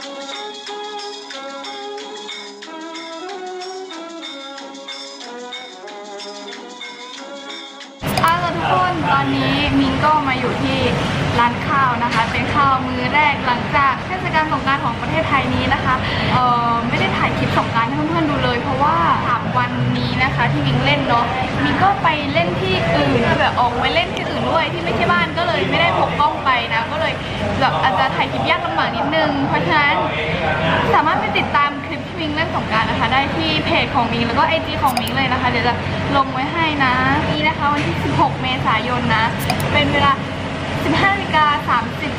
เอาล่ะทุกคนตอนนี้มิงก็มาอยู่ที่ร้านข้าวนะคะ เป็นข้าวมื้อแรกหลังจากเทศกาลสงกรารของประเทศไทยนี้นะคะเอ่อไม่ได้ถ่ายคลิปสงกรารให้เพื่อนๆดูเลย เพราะว่าสามวันนี้นะคะที่มิงเล่นเนาะมิงก็ไปเล่นที่อื่นแบบออกไปเล่นที่อื่น ด้วยที่ไม่ใช่บ้านก็เลยไม่ได้พกกล้องไปนะ ก็เลยแบบอาจจะถ่ายคลิปยากลำบากนิดนึง เพราะฉะนั้นสามารถไปติดตามคลิปที่มิงเล่นสงการนะคะ ได้ที่เพจของมิงแล้วก็ไอจีของมิงเลยนะคะ เดี๋ยวจะลงไว้ให้นะ นี่นะคะวันที่ 16 เมษายนนะ เป็นเวลา 15นาฬิกา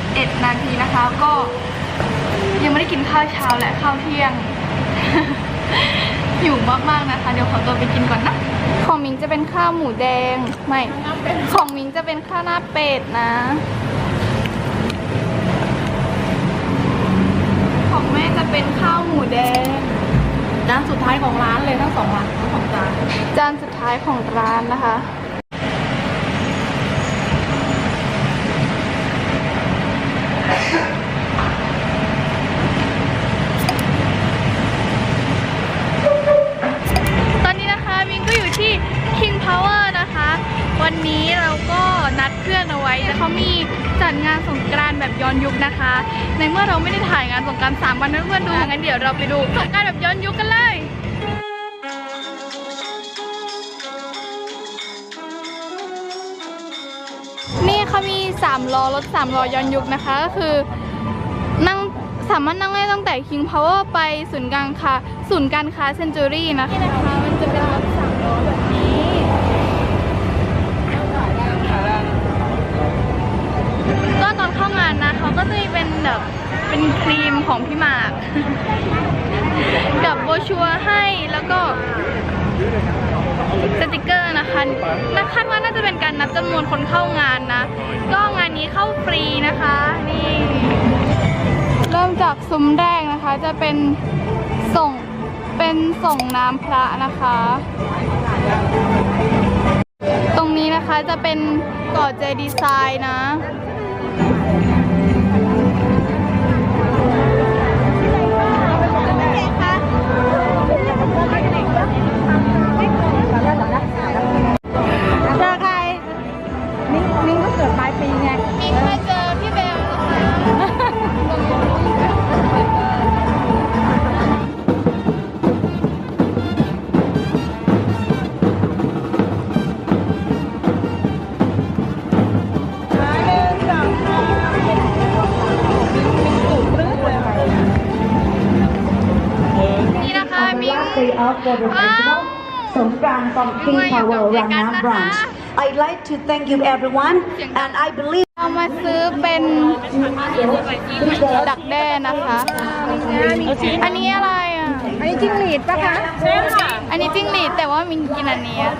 31 นาทีนะคะ ก็ยังไม่ได้กินข้าวเช้าและข้าวเที่ยง หิวมากๆนะคะ เดี๋ยวขอตัวไปกินก่อนนะ ของมิงจะเป็นข้าวหมูแดง ไม่ ของมิงจะเป็นข้าวหน้าเป็ดนะ ของแม่จะเป็นข้าวหมูแดง จานสุดท้ายของร้านเลยทั้งสองร้านทั้งสองจาน จานสุดท้ายของร้านนะคะ ย้อนยุคนะคะ ในเมื่อเราไม่ได้ถ่ายงานสงกรานต์สามวันให้เพื่อนๆดูงั้นเดี๋ยวเราไปดูสงกรานต์แบบย้อนยุคกันเลยนี่เขามี3ล้อรถ3ล้อย้อนยุคนะคะก็คือนั่งสามารถนั่งได้ตั้งแต่ King Power ไปศูนย์การค้าศูนย์การค้าเซนจูรี่นะคะนี่นะคะมันจะเป็นรถ3ล้อแบบ นเขางานนะเขาก็จะมีเป็นแบบเป็นครีมของพี่หมาก กับโบชัวร์ให้แล้วก็สติกเกอร์นะคะและคาดว่าน่าจะเป็นการนับจำนวนคนเข้างานนะ ก็งานนี้เข้าฟรีนะคะ นี่ เริ่มจากซุ้มแรกนะคะ จะเป็นส่งเป็นส่งน้ำพระนะคะ ตรงนี้นะคะจะเป็นก่อเจดีไซน์นะ เจอใคร มิ้งมิ้งก็เกิดปลายปีไง มิ้งเคยเจอ Day of for the festival, Songkran from King Power Rangnam branch. I'd like to thank you everyone, and I believe เรามาซื้อเป็นดักแด้นะคะ อันนี้อะไรอะ อันนี้จิ้งหรีดปะคะใช่ค่ะ อันนี้จิ้งหรีดแต่ว่ามิงกินอันนี้อะ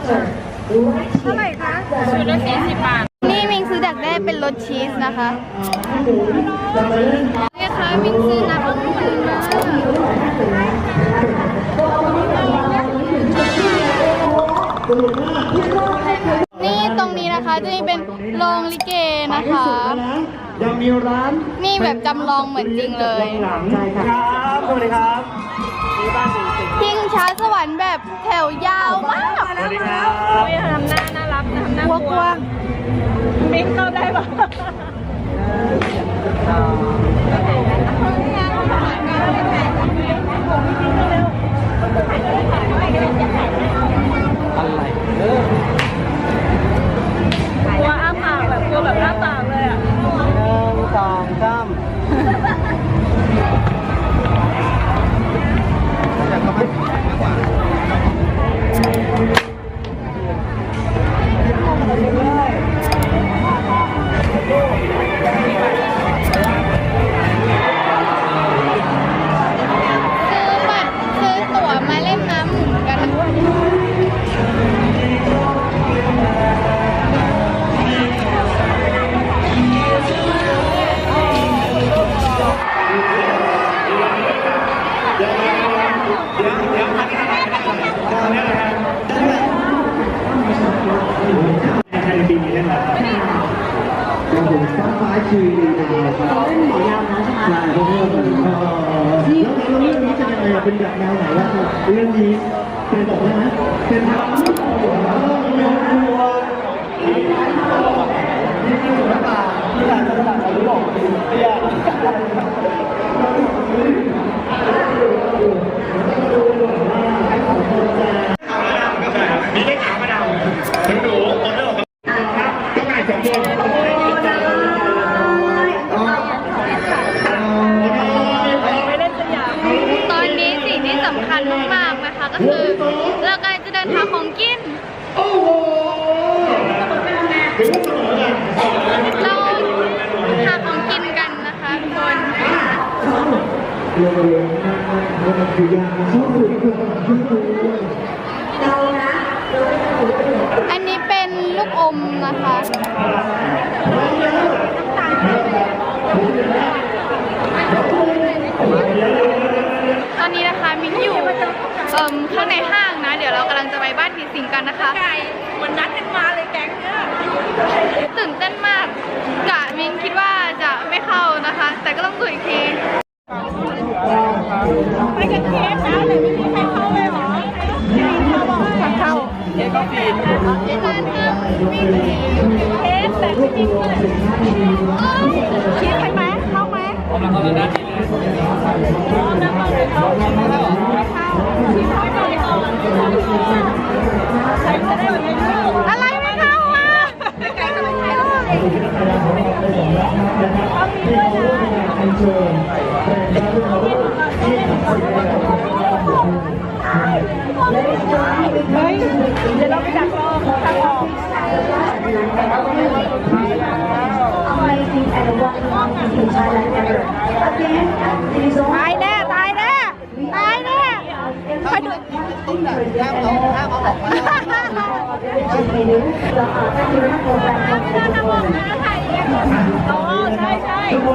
เท่าไหร่คะชุดละสี่สิบบาท นี่มิงซื้อดักแด้เป็นรสชีสนะคะนี่ค่ะมิงซื้อน้ำองุ่นมา นี่ตรงนี้นะคะจะมีเป็นโรงลิเกนะคะ ยังมีร้านนี่แบบจำลองเหมือนจริงเลยหลังใช่ครับสวัสดีครับมีบ้านสีสิงทิ้งช้าสวรรค์แบบแถวยาวมากสวัสดีครับทำหน้าน่ารักทำหน้ากลัวมิ้งเข้าได้ปะอะไคือลีลาครับเขานหมอยาวนะใช่ไหมใช่เพราะว่าแล้วเรื่องนี้จะยังไงอะเป็นแบบแนวไหนล่ะครับเรื่องนี้เป็นบอกได้ไหมเป็นทางครอบครัวครนบครัวนี่คือหน้าหาที่หลานจะสลับกัหลูกบอกเตี้ย เรื่องเรื่องนั่นนั่นคือยาสู้คือคืออันนี้เป็นลูกอมนะคะ ตอนนี้นะคะมิ้นอยู่เอ่มข้างในห้างนะ เดี๋ยวเรากำลังจะไปบ้านผีสิงกันนะคะ ไก่เหมือนนัดกันมาเลยแก๊งเนี่ยตื่นเต้นมากกะมิ้นคิดว่าจะไม่เข้านะคะ แต่ก็ต้องดูอีกที ไปกันเคสนะเลยไม่มีใครเข้าเลยเหรอไม่มีเข้าบอกว่าเข้าเคสก็ฟีนเคสแต่ไม่มีเลยเคสใครไหมเข้าไหมเข้าแล้วนะเข้าแล้วเข้าเข้าทีมเข้าหน่อยก่อนใค อ๋อใช่ใช่รอ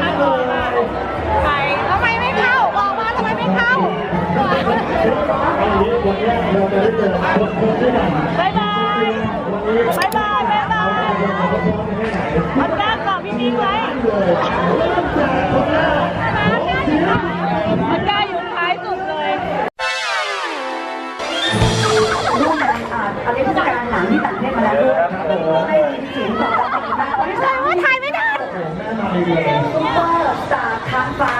ทางออกอะไปทำไมไม่เข้าบอกมาทำไมไม่เข้าวันนี้เราจะได้เจอคนคนที่ไหนบายบายบายบายบายบายมันด้านก่อนพี่มิ้งไว้ งที่ต่างประเทศมาแล้วด้วยให้เสียงตอบรับดีมากไม่ใช่ว่าไทยไม่ได้ซุปเปอร์สตาร์ค้างฟ้า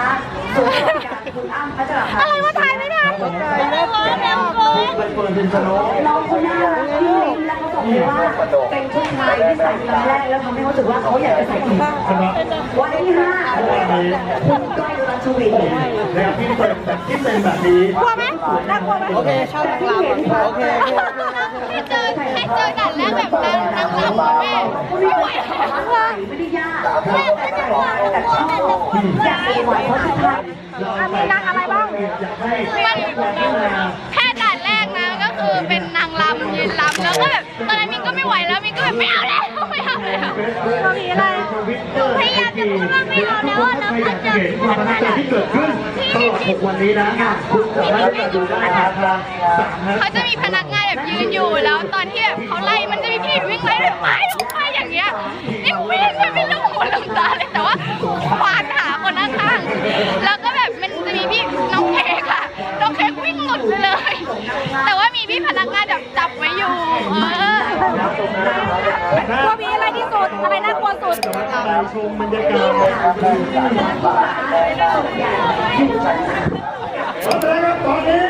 สวยงามคุณอ้ำพัชราภาอะไรว่าไทยไม่ได้ไปเปิดเป็นสโนว์น้องคนน่ารักที่ลิ้นแล้วเขาบอกเลยว่าเป็นผู้ชายที่ใส่ครั้งแรกแล้วทำให้เขารู้สึกว่าเขาอยากจะใส่อีกวันที่ห้าคุณก้อย ชวินแล้วที่เป็นแบบที่เป็นแบบนี้กลัวไหมน่ากลัวไหมโอเคชอบที่เห็นโอเคให้เจอให้เจอด่านแรกแบบนางนางรำอะแม่ไม่ไหวแล้วอะไม่ได้ยากแค่ไม่ได้ว่าแต่ชอบอยากสวยเพราะสุดท้ายมีนางอะไรบ้างอยากให้มันแค่ด่านแรกนะก็คือเป็นนางรำยืนรำแล้วก็แบบตอนนั้นมินก็ไม่ไหวแล้วมินก็แบบไม่เอาแล้วไม่เอาแล้วเรามีอะไรพยายามจะพูดว่าไม่เอา แล้วอะแล้วก็เจอเห็นความประทับใจที่เกิดขึ้นตลอด6วันนี้นะคุณสามารถจะดูได้ทางทางสามนะเขาจะมีพนักงานแบบยืนอยู่แล้วตอนที่แบบเขาไล่มันจะมีพี่วิ่งไล่แบบไปไปอย่างเงี้ยนี่วิ่งแบบไม่ลืมหัวลืมตาเลยแต่ว่าควานหาคนข้างๆแล้วก็แบบมันจะมีพี่น้องเค้กอะน้องเค้กวิ่งหลุดไปเลย แต่ว่ามีพี่พนักงานแบบจับไว้อยู่เออกลัวมีอะไรที่สุด อะไรน่ากลัวสุดชมบรรยากาศครับตอนนี้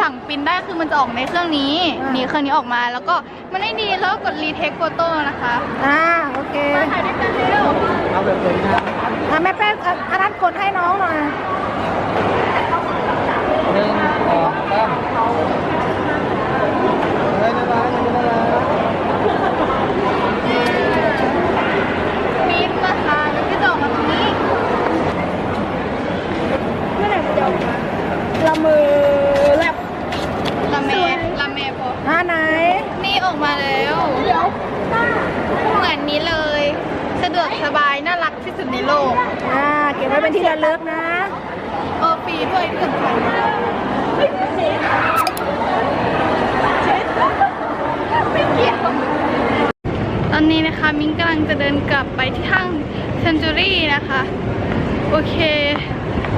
สั่งปริ้นได้คือมันจะออกในเครื่องนี้นี่เครื่องนี้ออกมาแล้วก็มันไม่ดีแล้วก็กดรีเทคโฟโต้นะคะอ่าโอเคมาถ่ายด้วยกันเร็วเอาแบบสวยงามอะแม่แป้งอะอานัทกดให้น้องหน่อยหนึ่งสองสามเฮ้ยน่ารักน่ารัก ปริ้นนะคะแล้วก็จะออกมาตรงนี้ เมื่อไหร่มันจะออกมาละมือแลบ ลาเมลาเมพอ อ่าไหน นี่ออกมาแล้ว เดี๋ยว เหมือนนี้เลย สะดวกสบายน่ารักที่สุดในโลก อ่าเก็บไว้เป็นที่ระลึกนะ เออฟรี ด้วยที่สำคัญไม่เกี่ยวตอนนี้นะคะมิ้งกำลังจะเดินกลับไปที่ห้างเซนจูรี่นะคะ โอเค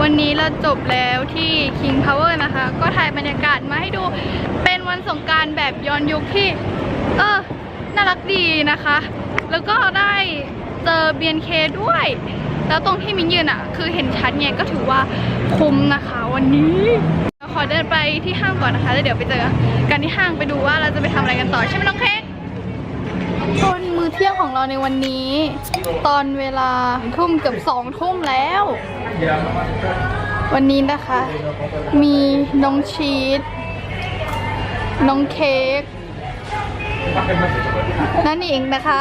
วันนี้เราจบแล้วที่ King Power นะคะ ก็ถ่ายบรรยากาศมาให้ดูเป็นวันสงการแบบย้อนยุคที่ เออ น่ารักดีนะคะ แล้วก็ได้เจอ BNK ด้วย แล้วตรงที่มิ้นยืนอะคือเห็นชัดไงก็ถือว่าคุ้มนะคะวันนี้เราขอเดินไปที่ห้างก่อนนะคะแล้วเดี๋ยวไปเจอกันที่ห้างไปดูว่าเราจะไปทำอะไรกันต่อใช่ไหมน้องเค้กคนมือเที่ยงของเราในวันนี้ ตอนเวลาทุ่มเกือบสองทุ่มแล้ว วันนี้นะคะ มีน้องชีสน้องเค้กนั่นเองนะคะ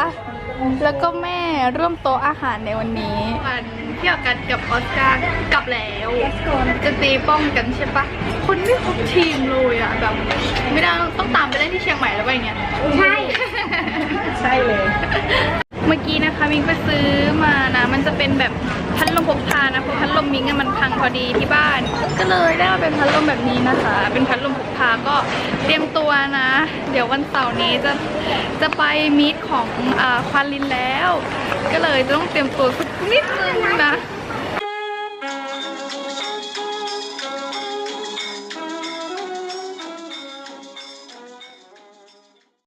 แล้วก็แม่ร่วมโต๊ะอาหารในวันนี้ วันเที่ยวกันกับออสการ์กลับแล้วจะตีป้องกันใช่ปะคนไม่ครบทีมเลยอะแบบไม่ได้ต้องตามไปเล่นที่เชียงใหม่แล้วไปอย่างเงี้ยใช่ ใช่เลย เมื่อกี้นะคะมิงไปซื้อมานะ มันจะเป็นแบบ พัดลมพกพานะเพราะพัดลมมิงมันพังพอดีที่บ้าน ก็เลยได้มาเป็นพัดลมแบบนี้นะคะ เป็นพัดลมพกพาก็เตรียมตัวนะ เดี๋ยววันเสาร์นี้จะจะไปมีตของอาควาลินแล้ว ก็เลยต้องเตรียมตัวสักนิดนึงนะ